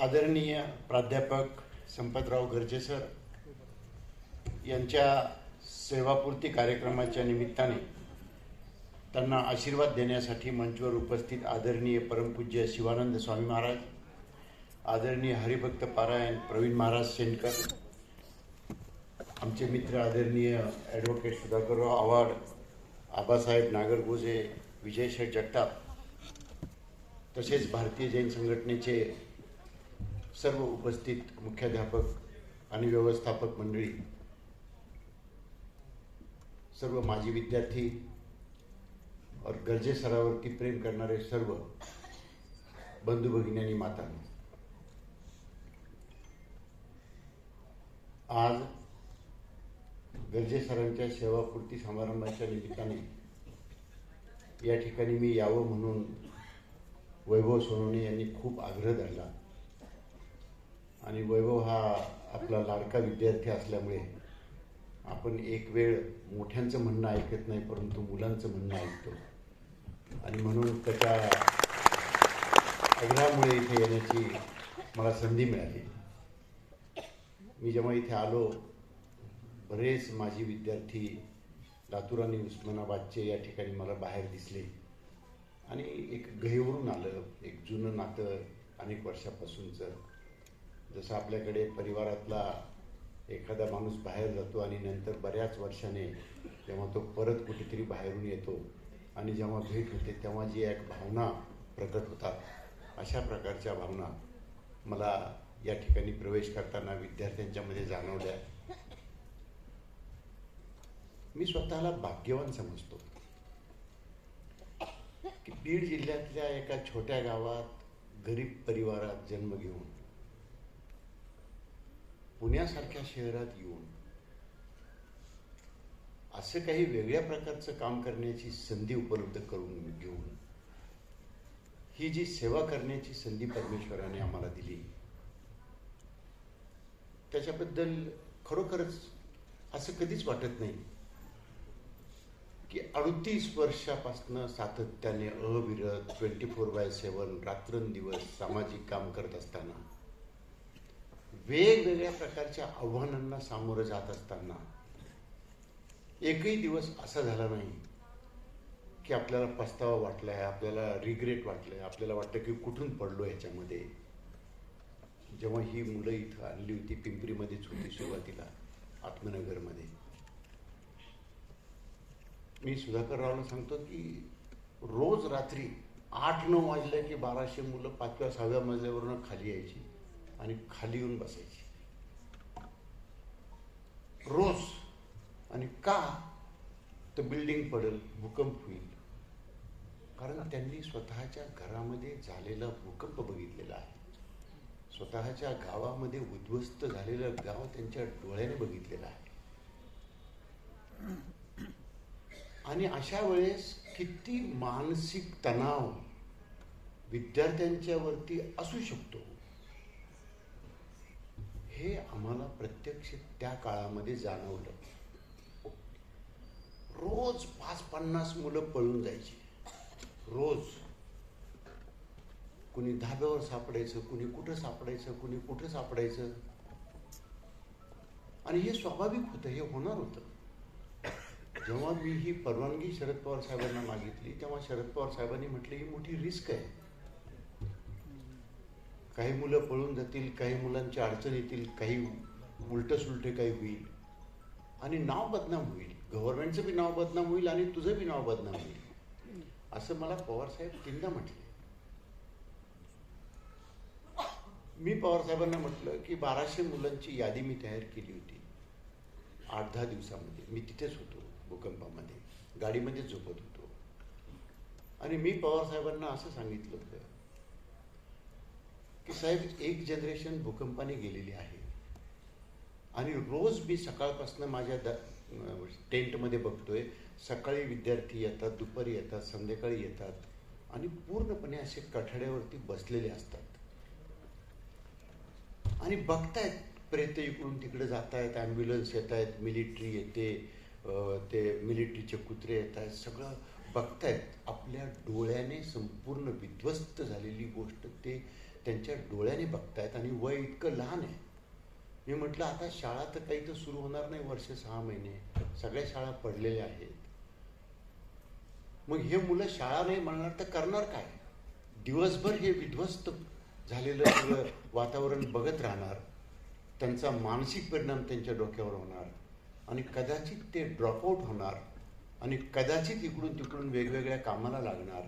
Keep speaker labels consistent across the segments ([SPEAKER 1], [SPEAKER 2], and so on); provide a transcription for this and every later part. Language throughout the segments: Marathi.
[SPEAKER 1] आदरणीय प्राध्यापक संपतराव गर्जे सर यांच्या सेवापूर्ती कार्यक्रमाच्या निमित्ताने त्यांना आशीर्वाद देण्यासाठी मंचवर उपस्थित आदरणीय परमपूज्य शिवानंद स्वामी महाराज आदरणीय हरिभक्त पारायण प्रवीण महाराज सेनकर आमचे मित्र आदरणीय ॲडव्होकेट सुधाकरराव आव्हाड आबासाहेब नागरगोजे विजयशेठ जगताप तसेच भारतीय जैन संघटनेचे सर्व उपस्थित मुख्याध्यापक आणि व्यवस्थापक मंडळी सर्व माजी विद्यार्थी और गरजे सरावरती प्रेम करणारे सर्व बंधू भगिनी माता आज गरजे सरांच्या सेवापूर्ती समारंभाच्या निमित्ताने या ठिकाणी मी यावं म्हणून वैभव सोनवणे यांनी खूप आग्रह धरला. आणि वैभव हा आपला लाडका विद्यार्थी असल्यामुळे आपण एक वेळ मोठ्यांचं म्हणणं ऐकत नाही परंतु मुलांचं म्हणणं ऐकतो. आणि म्हणून त्याच्या आग्रहामुळे इथे येण्याची मला संधी मिळाली. मी जेव्हा इथे आलो बरेच माझी विद्यार्थी लातूर आणि उस्मानाबादचे या ठिकाणी मला बाहेर दिसले. आणि एक गहीवरून आलं एक जुनं नातं अनेक वर्षापासूनचं. जसं आपल्याकडे परिवारातला एखादा माणूस बाहेर जातो आणि नंतर बऱ्याच वर्षाने जेव्हा तो परत कुठेतरी बाहेरून येतो आणि जेव्हा भेट होते तेव्हा जी एक भावना प्रकट होतात. अशा प्रकारच्या भावना मला या ठिकाणी प्रवेश करताना विद्यार्थ्यांच्यामध्ये जाणवल्या. मी स्वतःला भाग्यवान समजतो. की बीड जिल्ह्यातल्या एका छोट्या गावात गरीब परिवारात जन्म घेऊन पुण्यासारख्या शहरात येऊन असं काही वेगळ्या प्रकारचं काम करण्याची संधी उपलब्ध करून घेऊन ही जी सेवा करण्याची संधी परमेश्वराने आम्हाला दिली त्याच्याबद्दल खरोखरच असं कधीच वाटत नाही की अडतीस वर्षापासनं सातत्याने अविरत ट्वेंटी फोर बाय सेवन रात्रंदिवस सामाजिक काम करत असताना वेगवेगळ्या प्रकारच्या आव्हानांना सामोरं जात असताना एकही दिवस असा झाला नाही की आपल्याला पस्तावा वाटलाय आपल्याला रिग्रेट वाटलंय आपल्याला वाटतं की कुठून पडलो ह्याच्यामध्ये. जेव्हा ही मुलं इथं आणली होती पिंपरीमध्येच होती सुरुवातीला आत्मनगरमध्ये. मी सुधाकर रावला सांगतो की रोज रात्री आठ नऊ वाजल्या की बाराशे मुलं पाचव्या सहाव्या मजल्यावरून खाली यायची. आणि खाली येऊन बसायची. रोज आणि का तर बिल्डिंग पडेल भूकंप होईल. कारण त्यांनी स्वतःच्या घरामध्ये झालेला भूकंप बघितलेला आहे. स्वतःच्या गावामध्ये उद्ध्वस्त झालेलं गाव त्यांच्या डोळ्याने बघितलेलं आहे. आणि अशा वेळेस किती मानसिक तणाव विद्यार्थ्यांच्या वरती असू शकतो. हे आम्हाला प्रत्यक्ष त्या काळामध्ये जाणवलं. रोज पाच पन्नास मुलं पळून जायची. रोज. कुणी धाब्यावर सापडायचं कुणी कुठं सापडायचं कुणी कुठं सापडायचं. आणि हे स्वाभाविक होतं हे होणार होतं. जेव्हा मी ही परवानगी शरद पवार साहेबांना मागितली तेव्हा शरद पवार साहेबांनी म्हटलं ही मोठी रिस्क आहे. काही मुलं पळून जातील काही मुलांची अडचण येतील काही उलटसुलटे काही होईल. आणि नाव बदनाम होईल. गव्हर्नमेंटचं बी नाव बदनाम होईल आणि तुझं बी नाव बदनाम होईल. असं मला पवार साहेब तीनदा म्हटले. मी पवार साहेबांना म्हटलं की बाराशे मुलांची यादी मी तयार केली होती. आठ दहा दिवसामध्ये. मी तिथेच होतो भूकंपामध्ये. गाडीमध्येच झोपत होतो. आणि मी पवार साहेबांना असं सांगितलं होतं की साहेब एक जनरेशन भूकंपाने गेलेली आहे. आणि रोज मी सकाळपासून माझ्या द टेंटमध्ये बघतोय. सकाळी विद्यार्थी येतात दुपारी येतात संध्याकाळी येतात आणि पूर्णपणे असे कठड्यावरती बसलेले असतात. आणि बघतायत प्रेत इकडून तिकडे जात आहेत ॲम्ब्युलन्स येत आहेत मिलिटरी येते ते मिलिटरीचे कुत्रे येत आहेत सगळं बघतायत. आपल्या डोळ्याने संपूर्ण विध्वस्त झालेली गोष्ट ते त्यांच्या डोळ्याने बघतायत आणि वय इतकं लहान आहे. मी म्हटलं आता शाळा तर काही तर सुरू होणार नाही वर्ष सहा महिने. सगळ्या शाळा पडलेल्या आहेत. मग हे मुलं शाळा नाही म्हणणार तर करणार काय? दिवसभर हे विध्वस्त झालेलं सगळं वातावरण बघत राहणार. त्यांचा मानसिक परिणाम त्यांच्या डोक्यावर होणार. आणि कदाचित ते ड्रॉपआउट होणार. आणि कदाचित इकडून तिकडून वेगवेगळ्या कामाला लागणार.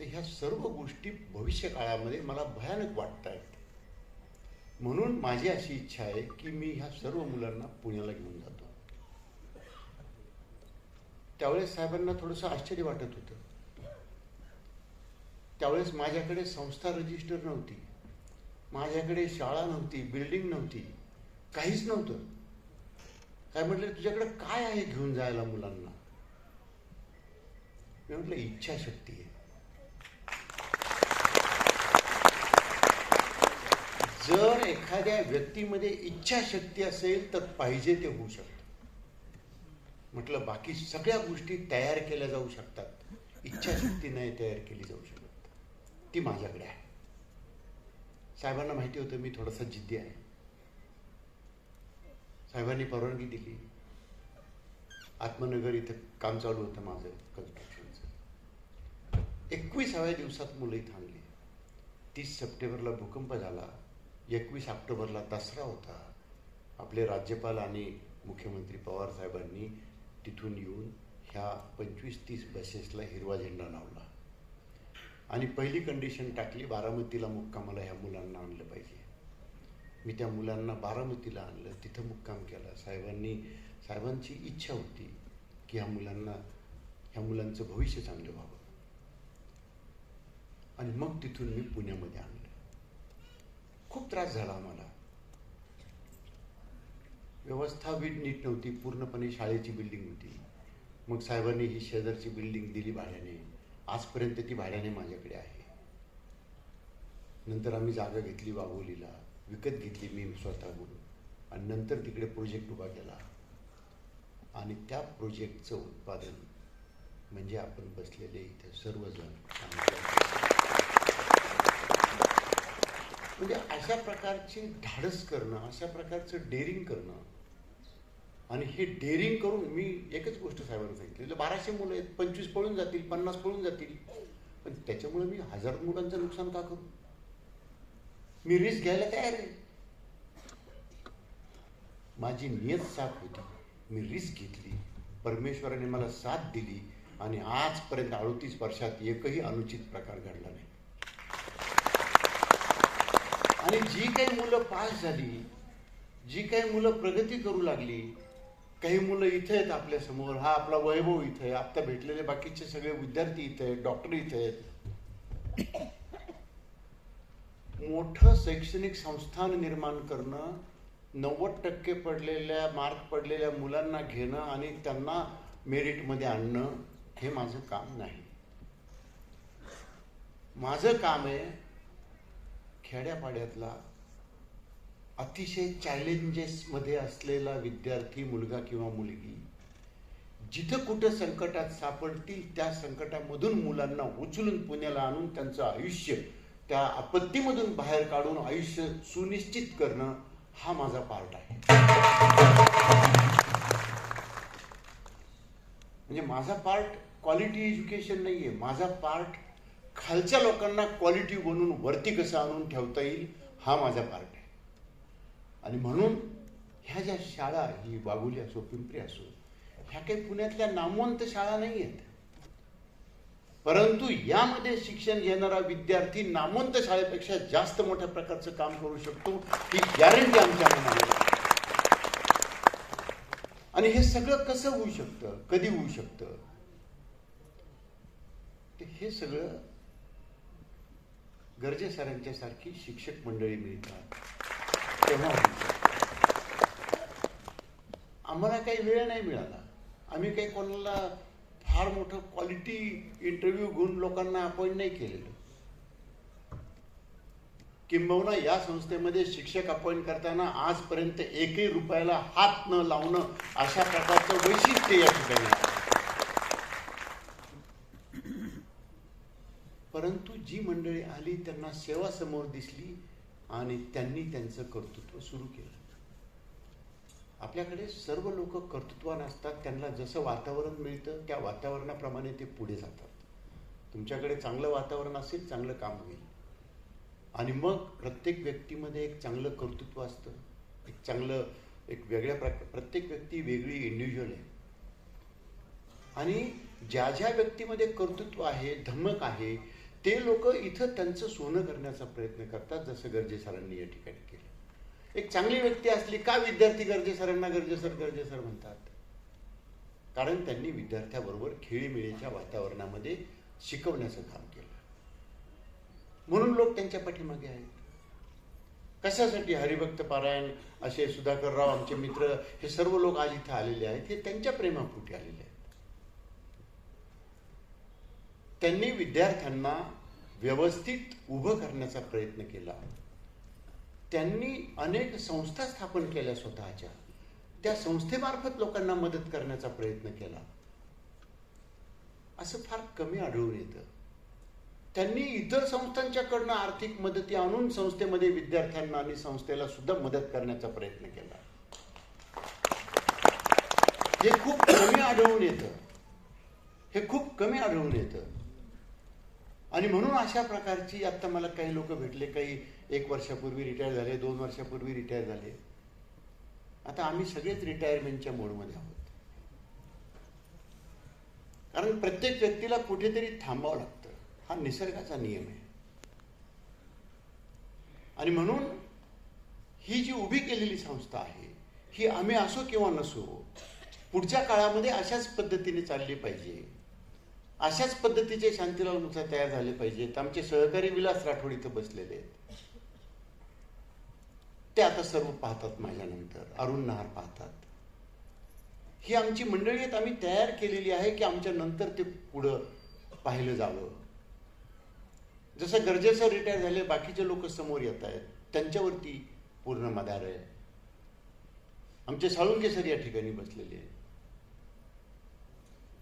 [SPEAKER 1] तर ह्या सर्व गोष्टी भविष्य काळामध्ये मला भयानक वाटत आहेत म्हणून माझी अशी इच्छा आहे की मी ह्या सर्व मुलांना पुण्याला घेऊन जातो. त्यावेळेस साहेबांना थोडंसं आश्चर्य वाटत होतं. त्यावेळेस माझ्याकडे संस्था रजिस्टर नव्हती. माझ्याकडे शाळा नव्हती बिल्डिंग नव्हती काहीच नव्हतं. काय म्हटलं तुझ्याकडे काय आहे घेऊन जायला मुलांना? मी म्हटलं इच्छाशक्ती आहे. जर एखाद्या व्यक्तीमध्ये इच्छाशक्ती असेल तर पाहिजे ते होऊ शकतं. म्हटलं बाकी सगळ्या गोष्टी तयार केल्या जाऊ शकतात. इच्छाशक्ती नाही तयार केली जाऊ शकत. ती माझ्याकडे आहे. साहेबांना माहिती होतं मी थोडासा जिद्दी आहे. साहेबांनी परवानगी दिली. आत्मनगर इथं काम चालू होतं माझं कन्स्ट्रक्शनचं एकविसाव्या दिवसात मुलं इथं आणली. तीस सप्टेंबरला भूकंप झाला. एकवीस ऑक्टोबरला दसरा होता. आपले राज्यपाल आणि मुख्यमंत्री पवार साहेबांनी तिथून येऊन ह्या पंचवीस तीस बसेसला हिरवा झेंडा लावला. आणि पहिली कंडिशन टाकली बारामतीला मुक्कामाला ह्या मुलांना आणलं पाहिजे. मी त्या मुलांना बारामतीला आणलं तिथं मुक्काम केला. साहेबांनी साहेबांची इच्छा होती की ह्या मुलांना ह्या मुलांचं भविष्य चांगलं व्हावं. आणि मग तिथून मी पुण्यामध्ये आणलं. खूप त्रास झाला आम्हाला. व्यवस्था बी नीट नव्हती. पूर्णपणे शाळेची बिल्डिंग होती. मग साहेबांनी ही शेजारची बिल्डिंग दिली भाड्याने. आजपर्यंत ती भाड्याने माझ्याकडे आहे. नंतर आम्ही जागा घेतली वाघोलीला विकत घेतली मी स्वतःहून. आणि नंतर तिकडे प्रोजेक्ट उभा केला. आणि त्या प्रोजेक्टचं उत्पादन म्हणजे आपण बसलेले इथे सर्वजण म्हणजे अशा प्रकारचे धाडस करणं अशा प्रकारचं डेअरिंग करणं. आणि हे डेअरिंग करून मी एकच गोष्ट साहेबांना सांगितली म्हणजे बाराशे मुलं आहेत पंचवीस पळून जातील पन्नास पळून जातील. पण त्याच्यामुळे मी हजार मुलांचं नुकसान का करू? मी रिस्क घ्यायला तयार आहे. माझी नियत साथ होती. मी रिस्क घेतली. परमेश्वराने मला साथ दिली आणि आजपर्यंत अडतीस वर्षात एकही अनुचित प्रकार घडला नाही. आणि जी काही मुलं पास झाली जी काही मुलं प्रगती करू लागली काही मुलं इथे आहेत आपल्यासमोर हा आपला वैभव इथे आहे आता भेटलेले बाकीचे सगळे विद्यार्थी इथे आहेत डॉक्टर इथे आहेत. मोठं शैक्षणिक संस्थान निर्माण करणं नव्वद टक्के पडलेल्या मार्क पडलेल्या मुलांना घेणं आणि त्यांना मेरिटमध्ये आणणं हे माझं काम नाही. माझं काम आहे खेड्यापाड्यातला अतिशय चॅलेंजेसमध्ये असलेला विद्यार्थी मुलगा किंवा मुलगी जिथं कुठं संकटात सापडतील त्या संकटामधून मुलांना उचलून पुण्याला आणून त्यांचं आयुष्य त्या आपत्तीमधून बाहेर काढून आयुष्य सुनिश्चित करणं हा माझा पार्ट आहे. म्हणजे माझा पार्ट क्वालिटी एज्युकेशन नाही आहे माझा पार्ट खालच्या लोकांना क्वालिटी बनवून वरती कसं आणून ठेवता येईल हा माझा पार्ट आहे. आणि म्हणून ह्या ज्या शाळा ही वाघोली असो पिंपरी असो ह्या काही पुण्यातल्या नामवंत शाळा नाही आहेत. परंतु यामध्ये शिक्षण घेणारा विद्यार्थी नामवंत शाळेपेक्षा जास्त मोठ्या प्रकारचं काम करू शकतो ही गॅरंटी आमच्या मनाला आणि हे सगळं कसं होऊ शकतं कधी होऊ शकतं? हे सगळं गरजे सरांच्यासारखी शिक्षक मंडळी मिळतात. तेव्हा आम्हाला काही वेळ नाही मिळाला. आम्ही काही कोणाला फार मोठं क्वालिटी इंटरव्ह्यू घेऊन लोकांना अपॉइंट नाही केलेलं. किंबहुना या संस्थेमध्ये शिक्षक अपॉइंट करताना आजपर्यंत एकही रुपयाला हात न लावणं अशा प्रकारचं वैशिष्ट्य या ठिकाणी आहे परंतु जी मंडळी आली त्यांना सेवा समोर दिसली आणि त्यांनी त्यांचं कर्तृत्व सुरू केलं. आपल्याकडे सर्व लोक कर्तृत्वान असतात त्यांना जसं वातावरण मिळतं त्या वातावरणाप्रमाणे ते पुढे जातात. तुमच्याकडे चांगलं वातावरण असेल चांगलं काम होईल. आणि मग प्रत्येक व्यक्तीमध्ये एक चांगलं कर्तृत्व असतं. एक चांगलं एक वेगळ्या प्रकार प्रत्येक व्यक्ती वेगळी इंडिव्हिज्युअल आहे. आणि ज्या ज्या व्यक्तीमध्ये कर्तृत्व आहे धमक आहे ते लोक इथं त्यांचं सोनं करण्याचा प्रयत्न करतात जसं गरजे सरांनी या ठिकाणी केलं. एक चांगली व्यक्ती असली का विद्यार्थी गरजे सरांना गरजे सर गरजे सर म्हणतात? कारण त्यांनी विद्यार्थ्याबरोबर खेळीमेळीच्या वातावरणामध्ये शिकवण्याचं काम केलं. म्हणून लोक त्यांच्या पाठीमागे आहेत. कशासाठी हरिभक्त पारायण असे सुधाकरराव आमचे मित्र हे सर्व लोक आज इथे आलेले आहेत हे त्यांच्या प्रेमापोटी आलेले आहेत. त्यांनी विद्यार्थ्यांना व्यवस्थित उभं करण्याचा प्रयत्न केला. त्यांनी अनेक संस्था स्थापन केल्या स्वतःच्या. त्या संस्थेमार्फत लोकांना मदत करण्याचा प्रयत्न केला. असं फार कमी आढळून येतं. त्यांनी इतर संस्थांच्याकडनं आर्थिक मदती आणून संस्थेमध्ये विद्यार्थ्यांना आणि संस्थेला सुद्धा मदत करण्याचा प्रयत्न केला. हे खूप कमी आढळून येतं. हे खूप कमी आढळून येतं. आणि म्हणून अशा प्रकारची आता मला काही लोक भेटले काही एक वर्षापूर्वी रिटायर झाले दोन वर्षापूर्वी रिटायर झाले. आता आम्ही सगळेच रिटायरमेंटच्या मोडमध्ये आहोत. कारण प्रत्येक व्यक्तीला कुठेतरी थांबावं लागतं. हा निसर्गाचा नियम आहे. आणि म्हणून ही जी उभी केलेली संस्था आहे ही आम्ही असो किंवा नसो पुढच्या काळामध्ये अशाच पद्धतीने चालली पाहिजे. अशाच पद्धतीचे शांतीलाल मुक्ता तयार झाले पाहिजेत. आमचे सहकारी विलास राठोड इथं बसलेले आहेत. ते आता सर्व पाहतात माझ्यानंतर. अरुण नहार पाहतात. ही आमची मंडळी आहेत. आम्ही तयार केलेली आहे की आमच्या नंतर ते पुढं पाहिलं जावं. जसं गरजेचं रिटायर झाले बाकीचे लोक समोर येत आहेत. त्यांच्यावरती पूर्ण मदार आहे. आमचे साळुंके सर या ठिकाणी बसलेले आहेत.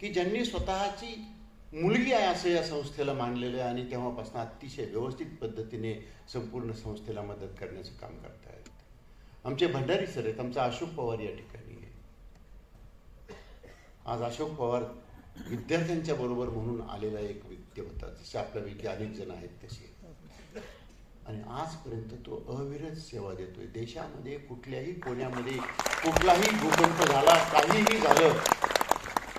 [SPEAKER 1] की ज्यांनी स्वतःची मुलगी आहे असं या संस्थेला मानलेलं आहे आणि तेव्हापासून अतिशय व्यवस्थित पद्धतीने संपूर्ण संस्थेला मदत करण्याचं काम करतायत आमचे भंडारी सर आहेत. आमचा अशोक पवार या ठिकाणी आहे. आज अशोक पवार विद्यार्थ्यांच्या बरोबर म्हणून आलेला एक व्यक्ती होता जसे आपल्यापैकी अनेक जण आहेत तसे. आणि आजपर्यंत तो अविरत सेवा देतोय. देशामध्ये कुठल्याही कोण्यामध्ये कुठलाही भूकंप झाला काहीही झालं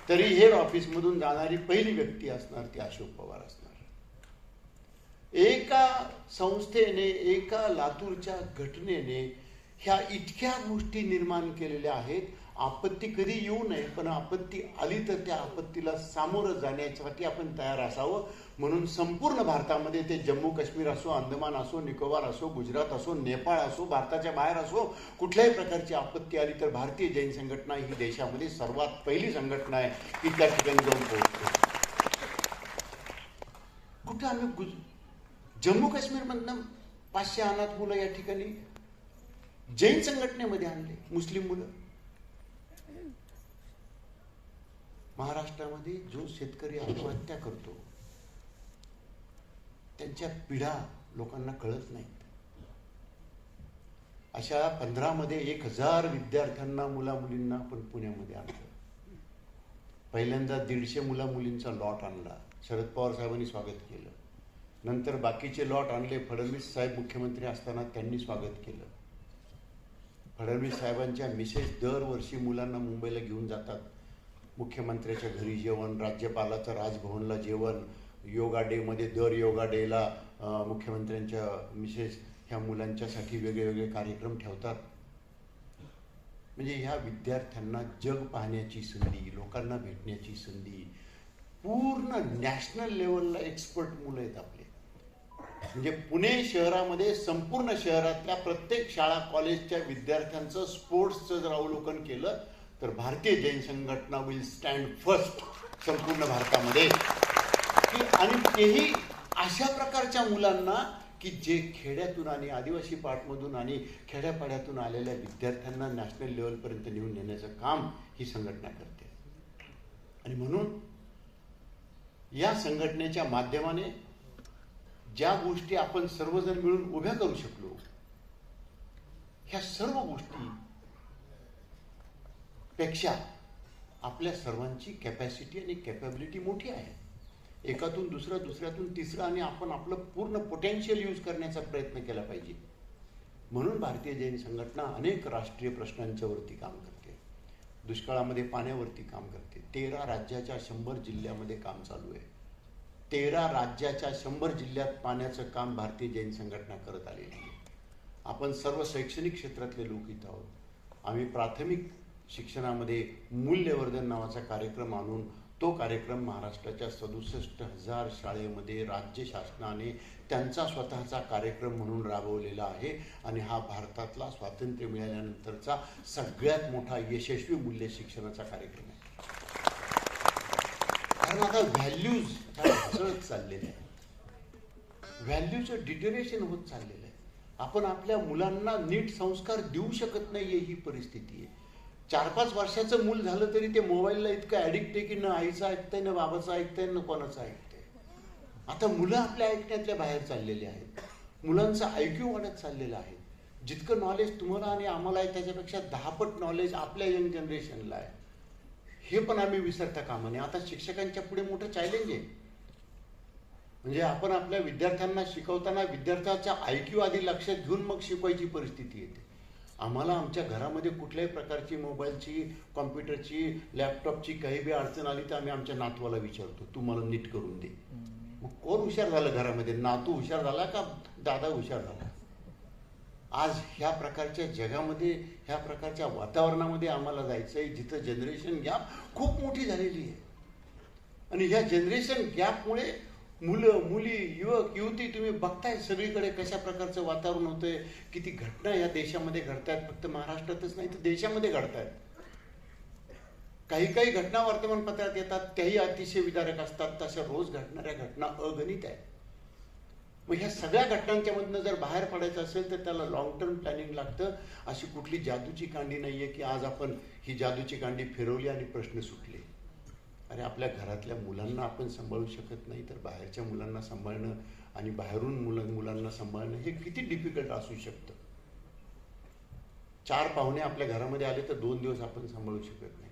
[SPEAKER 1] तरी हेड ऑफिसमधून जाणारी पहिली व्यक्ती असणार ती अशोक पवार असणार. एका संस्थेने एका लातूरच्या घटनेने ह्या इतक्या गोष्टी निर्माण केलेल्या आहेत आपत्ती कधी येऊ नये पण आपत्ती आली तर त्या आपत्तीला सामोरं जाण्यासाठी आपण तयार असावं. म्हणून संपूर्ण भारतामध्ये ते जम्मू काश्मीर असो अंदमान असो निकोबार असो गुजरात असो नेपाळ असो भारताच्या बाहेर असो कुठल्याही प्रकारची आपत्ती आली तर भारतीय जैन संघटना ही देशामध्ये सर्वात पहिली संघटना आहे. की त्या ठिकाणी जाऊन पोहोचतो. कुठं आम्ही गुज जम्मू काश्मीरमधनं पाचशे अनाथ मुलं या ठिकाणी जैन संघटनेमध्ये आणले मुस्लिम मुलं. महाराष्ट्रामध्ये जो शेतकरी आत्महत्या करतो त्यांच्या पिढा लोकांना कळत नाहीत. अशा पंधरामध्ये एक हजार विद्यार्थ्यांना मुला मुलींना आपण पुण्यामध्ये आणलं. पहिल्यांदा दीडशे मुला मुलींचा लॉट आणला. शरद पवार साहेबांनी स्वागत केलं. नंतर बाकीचे लॉट आणले. फडणवीस साहेब मुख्यमंत्री असताना त्यांनी स्वागत केलं. फडणवीस साहेबांच्या मिसेस दरवर्षी मुलांना मुंबईला घेऊन जातात. मुख्यमंत्र्याच्या घरी जेवण राज्यपालाचं राजभवनला जेवण योगा डेमध्ये दर योगा डेला मुख्यमंत्र्यांच्या मिसेस ह्या मुलांच्यासाठी वेगळे वेगळे कार्यक्रम ठेवतात. म्हणजे ह्या विद्यार्थ्यांना जग पाहण्याची संधी लोकांना भेटण्याची संधी पूर्ण नॅशनल लेवलला एक्सपर्ट मुलं आहेत आपले. म्हणजे पुणे शहरामध्ये संपूर्ण शहरातल्या प्रत्येक शाळा कॉलेजच्या विद्यार्थ्यांचं स्पोर्ट्सचं जर अवलोकन केलं तर भारतीय जैन संघटना विल स्टँड फर्स्ट संपूर्ण भारतामध्ये. की आणि तेही अशा प्रकारच्या मुलांना की जे खेड्यातून आणि आदिवासी पाठमधून आणि खेड्यापाड्यातून आलेल्या विद्यार्थ्यांना नॅशनल लेवलपर्यंत नेऊन नेण्याचं काम ही संघटना करते. आणि म्हणून या संघटनेच्या माध्यमाने ज्या गोष्टी आपण सर्वजण मिळून उभ्या करू शकलो ह्या सर्व गोष्टी पेक्षा आपल्या सर्वांची कॅपॅसिटी आणि कॅपॅबिलिटी मोठी आहे. एकातून दुसरं दुसऱ्यातून तिसरं आणि आपण आपलं पूर्ण पोटेन्शियल यूज करण्याचा प्रयत्न केला पाहिजे. म्हणून भारतीय जैन संघटना अनेक राष्ट्रीय प्रश्नांच्यावरती काम करते. दुष्काळामध्ये पाण्यावरती काम करते. तेरा राज्याच्या शंभर जिल्ह्यामध्ये काम चालू आहे. तेरा राज्याच्या शंभर जिल्ह्यात पाण्याचं काम भारतीय जैन संघटना करत आलेली आहे. आपण सर्व शैक्षणिक क्षेत्रातले लोक इथं आहोत. आम्ही प्राथमिक शिक्षणामध्ये मूल्यवर्धन नावाचा कार्यक्रम आणून तो कार्यक्रम महाराष्ट्राच्या सदुसष्ट हजार शाळेमध्ये राज्य शासनाने त्यांचा स्वतःचा कार्यक्रम म्हणून राबवलेला आहे. आणि हा भारतातला स्वातंत्र्य मिळाल्यानंतरचा सगळ्यात मोठा यशस्वी मूल्य शिक्षणाचा कार्यक्रम आहे. कारण आता व्हॅल्यूज ह्या ढासळत चाललेल्या आहे व्हॅल्यूचं डिटरेशन होत चाललेलं आहे. आपण आपल्या मुलांना नीट संस्कार देऊ शकत नाही ही परिस्थिती आहे. चार पाच वर्षाचं मूल झालं तरी ते मोबाईलला इतकं ऍडिक्ट आहे की न आईचं ऐकतंय न बाबाचं ऐकतंय ना कोणाचं ऐकतंय. आता मुलं आपल्या ऐकण्यातल्या बाहेर चाललेली आहेत. मुलांचं आयक्यू वाढत चाललेलं आहे. जितकं नॉलेज तुम्हाला आणि आम्हाला आहे त्याच्यापेक्षा दहापट नॉलेज आपल्या यंग जनरेशनला आहे. हे पण आम्ही विसरता कामा नये. आता शिक्षकांच्या पुढे मोठं चॅलेंज आहे. म्हणजे आपण आपल्या विद्यार्थ्यांना शिकवताना विद्यार्थ्याच्या आयक्यू आधी लक्षात घेऊन मग शिकवायची परिस्थिती येते. आम्हाला आमच्या घरामध्ये कुठल्याही प्रकारची मोबाईलची कॉम्प्युटरची लॅपटॉपची काही बी अडचण आली तर आम्ही आमच्या नातवाला विचारतो तू मला नीट करून दे. मग कोण हुशार झालं घरामध्ये? नातू हुशार झाला का दादा हुशार झाला? आज ह्या प्रकारच्या जगामध्ये ह्या प्रकारच्या वातावरणामध्ये आम्हाला जायचं आहे जिथं जनरेशन गॅप खूप मोठी झालेली आहे. आणि ह्या जनरेशन गॅपमुळे मुलं मुली युवक युवती तुम्ही बघताय सगळीकडे कशा प्रकारचं वातावरण होतंय? किती घटना या देशामध्ये घडतायत? फक्त महाराष्ट्रातच नाही तर देशामध्ये घडतायत. काही काही घटना वर्तमानपत्रात येतात त्याही अतिशय विदारक असतात. तशा रोज घडणाऱ्या घटना अगणित आहेत. मग ह्या सगळ्या घटनांच्या मधनं जर बाहेर पडायचं असेल तर त्याला लॉंग टर्म प्लॅनिंग लागतं. अशी कुठली जादूची कांडी नाहीये की आज आपण ही जादूची कांडी फिरवली आणि प्रश्न सुटले. अरे आपल्या घरातल्या मुलांना आपण सांभाळू शकत नाही तर बाहेरच्या मुलांना सांभाळणं आणि बाहेरून मुलं मुलांना सांभाळणं हे किती डिफिकल्ट असू शकतं. चार पाहुणे आपल्या घरामध्ये आले तर दोन दिवस आपण सांभाळू शकत नाही.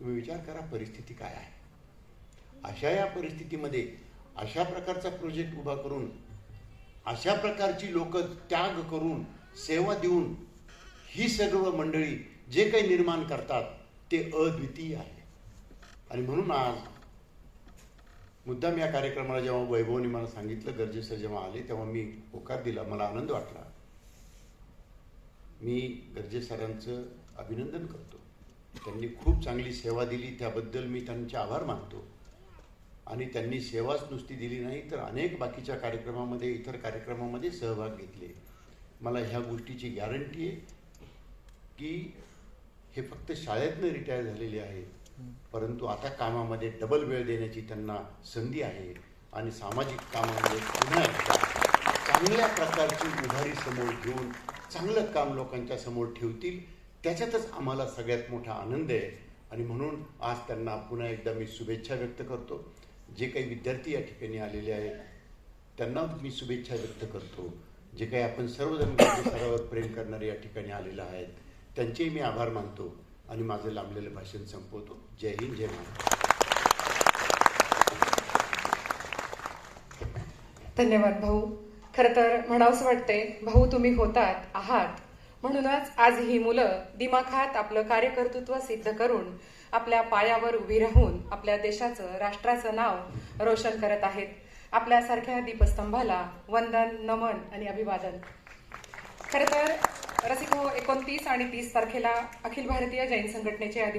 [SPEAKER 1] तुम्ही विचार करा परिस्थिती काय आहे? अशा या परिस्थितीमध्ये अशा प्रकारचा प्रोजेक्ट उभा करून अशा प्रकारची लोक त्याग करून सेवा देऊन ही सर्व मंडळी जे काही निर्माण करतात ते अद्वितीय आहे. आणि म्हणून आज मुद्दाम या कार्यक्रमाला जेव्हा वैभवने मला सांगितलं गरजेचं जेव्हा आले तेव्हा मी होकार दिला. मला आनंद वाटला. मी गरजे सरांचं अभिनंदन करतो. त्यांनी खूप चांगली सेवा दिली. त्याबद्दल मी त्यांचे आभार मानतो. आणि त्यांनी सेवाच नुसती दिली नाही तर अनेक बाकीच्या कार्यक्रमामध्ये इतर कार्यक्रमामध्ये सहभाग घेतले. मला ह्या गोष्टीची गॅरंटी आहे की हे फक्त शाळेतनं रिटायर झालेले आहेत. परंतु आता कामामध्ये डबल वेळ देण्याची त्यांना संधी आहे आणि सामाजिक कामामध्ये पुन्हा एकदा चांगल्या प्रकारची उभारी समोर घेऊन चांगलं काम लोकांच्या समोर ठेवतील त्याच्यातच आम्हाला सगळ्यात मोठा आनंद आहे. आणि म्हणून आज त्यांना पुन्हा एकदा मी शुभेच्छा व्यक्त करतो. जे काही विद्यार्थी या ठिकाणी आलेले आहेत त्यांना मी शुभेच्छा व्यक्त करतो. जे काही आपण सर्वजण सरावर प्रेम करणारे या ठिकाणी आलेले आहेत त्यांचेही मी आभार मानतो. आणि माझं लांबलेलं भाषण संपवतो. जय हिंद जय महाराष्ट्र.
[SPEAKER 2] धन्यवाद भाऊ. खरं तर म्हणावंसं वाटते भाऊ तुम्ही होतात आहात. म्हणूनच आज ही मुलं दिमाखात आपलं कार्यकर्तृत्व सिद्ध करून आपल्या पायावर उभी राहून आपल्या देशाचं राष्ट्राचं नाव रोशन करत आहेत. आपल्यासारख्या दीपस्तंभाला वंदन नमन आणि अभिवादन. खरं तर रसिको एकोणतीस आणि तीस तारखेला अखिल भारतीय जैन संघटनेचे अधिवेशन